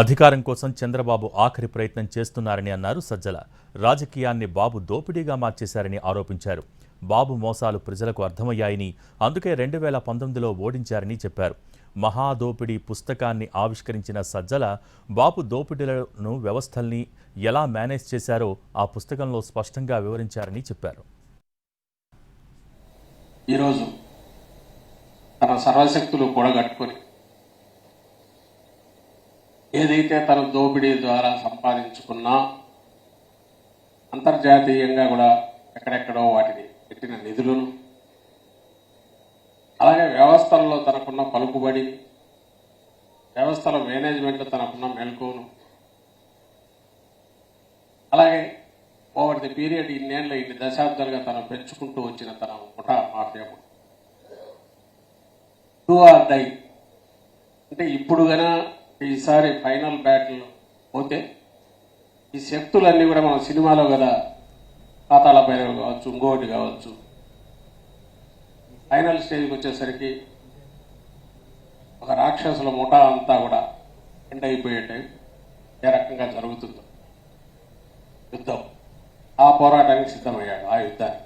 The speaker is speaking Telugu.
అధికారం కోసం చంద్రబాబు ఆఖరి ప్రయత్నం చేస్తున్నారని అన్నారు సజ్జల. రాజకీయాన్ని బాబు దోపిడీగా మార్చేశారని ఆరోపించారు. బాబు మోసాలు ప్రజలకు అర్థమయ్యాయని అందుకే రెండు వేల పంతొమ్మిదిలో ఓడించారని చెప్పారు. మహాదోపిడీ పుస్తకాన్ని ఆవిష్కరించిన సజ్జల బాబు దోపిడీలను వ్యవస్థల్ని ఎలా మేనేజ్ చేశారో ఆ పుస్తకంలో స్పష్టంగా వివరించారని చెప్పారు. ఈరోజు తన సర్వశక్తులు కూడగట్టుకొని ఏదైతే తన దోపిడీ ద్వారా సంపాదించుకున్నా అంతర్జాతీయంగా కూడా ఎక్కడెక్కడో వాటిని పెట్టిన నిధులను అలాగే వ్యవస్థల్లో తనకున్న పలుకుబడి వ్యవస్థల మేనేజ్మెంట్ తనకున్న మెలకువను అలాగే ఓవర్ ది పీరియడ్ ఇన్నేళ్ళ ఇన్ని దశాబ్దాలుగా తను పెంచుకుంటూ వచ్చిన తన ముఠా మాఫియా టూ ఆర్ డై అంటే ఇప్పుడు గన ఈసారి ఫైనల్ బ్యాటిల్ పోతే ఈ శక్తులన్నీ కూడా మన సినిమాలో కదా పాతాళ భైరవ కావచ్చు ఇంకోటి కావచ్చు. ఫైనల్ స్టేజ్కి వచ్చేసరికి ఒక రాక్షసుల ముఠా అంతా కూడా ఎండ్ అయిపోయే టైం ఏ రకంగా జరుగుతుందో. యుద్ధం. ఆ పోరాటానికి సిద్ధమయ్యాడు ఆ యుద్ధానికి.